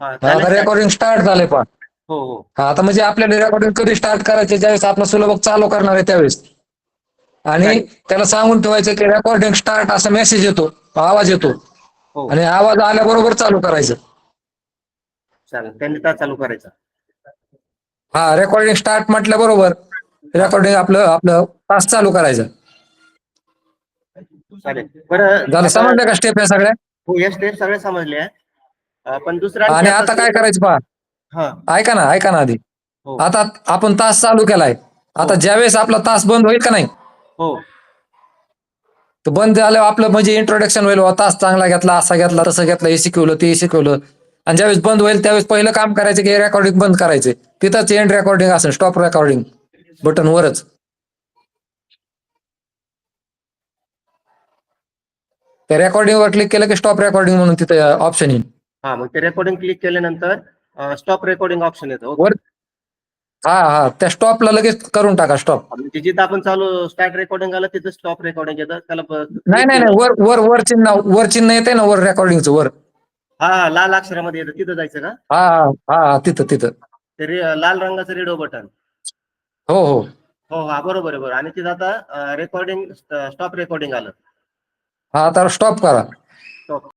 Recording start झालंय पहा हो हो. आता म्हणजे आपल्याला रेकॉर्डिंग कधी स्टार्ट करायचे ज्यावेळेस आपण सुलभक चालू करणार आहे त्यावेळेस. आणि. त्याला सांगून ठेवायचं की रेकॉर्डिंग स्टार्ट असा मेसेज येतो आवाज येतो. हो. आणि आवाज आल्याबरोबर चालू करायचं. चालू करायचा. हा रेकॉर्डिंग स्टार्ट म्हटल्या बरोबर रेकॉर्डिंग आपलं आपलं तास चालू करायचं. झालं समजलं का स्टेप आहे सगळ्या? हो या स्टेप सगळे समजले आहे अं, पण दुसरा आणि आता काय करायचं पहा. हा. ऐका ना ऐका ना आधी. हो. आता आपण तास चालू केलाय. आता हो. ज्यावेळेस आपला तास बंद होईल का नाही? हो. तर बंद झाल्यावर आपलं म्हणजे इंट्रोडक्शन होईल तास चांगला घेतला असा घेतला तसं घेतलं हे शिकवलं ते शिकवलं. आणि ज्यावेळेस बंद होईल त्यावेळेस पहिलं काम करायचं की रेकॉर्डिंग बंद करायचे. तिथंच एंड रेकॉर्डिंग असेल स्टॉप रेकॉर्डिंग बटन वरच. त्या रेकॉर्डिंग वर क्लिक केलं की स्टॉप रेकॉर्डिंग म्हणून तिथे ऑप्शन येईल. हा मग ते रेकॉर्डिंग क्लिक केल्यानंतर स्टॉप रेकॉर्डिंग ऑप्शन येतो. वर हा हा त्या स्टॉपला लगेच करून टाका स्टॉप म्हणजे जिथं आपण चालू स्टार्ट रेकॉर्डिंग आलं तिथं स्टॉप रेकॉर्डिंग येतं त्याला ब- नाही नाही नाही वर वर वर चिन्ह वर चिन्ह येते ना वर रेकॉर्डिंगचं वर. हा लाल अक्षरामध्ये येतं तिथं जायचं का? हा हा हा हा, तिथं तिथं. ते रे- लाल रंगाचं रेडिओ बटन. हो हो. हो हा बरोबर आहे बरोबर. आणि तिथं आता रेकॉर्डिंग स्टॉप रेकॉर्डिंग आलं. हा आता स्टॉप करा. स्टॉप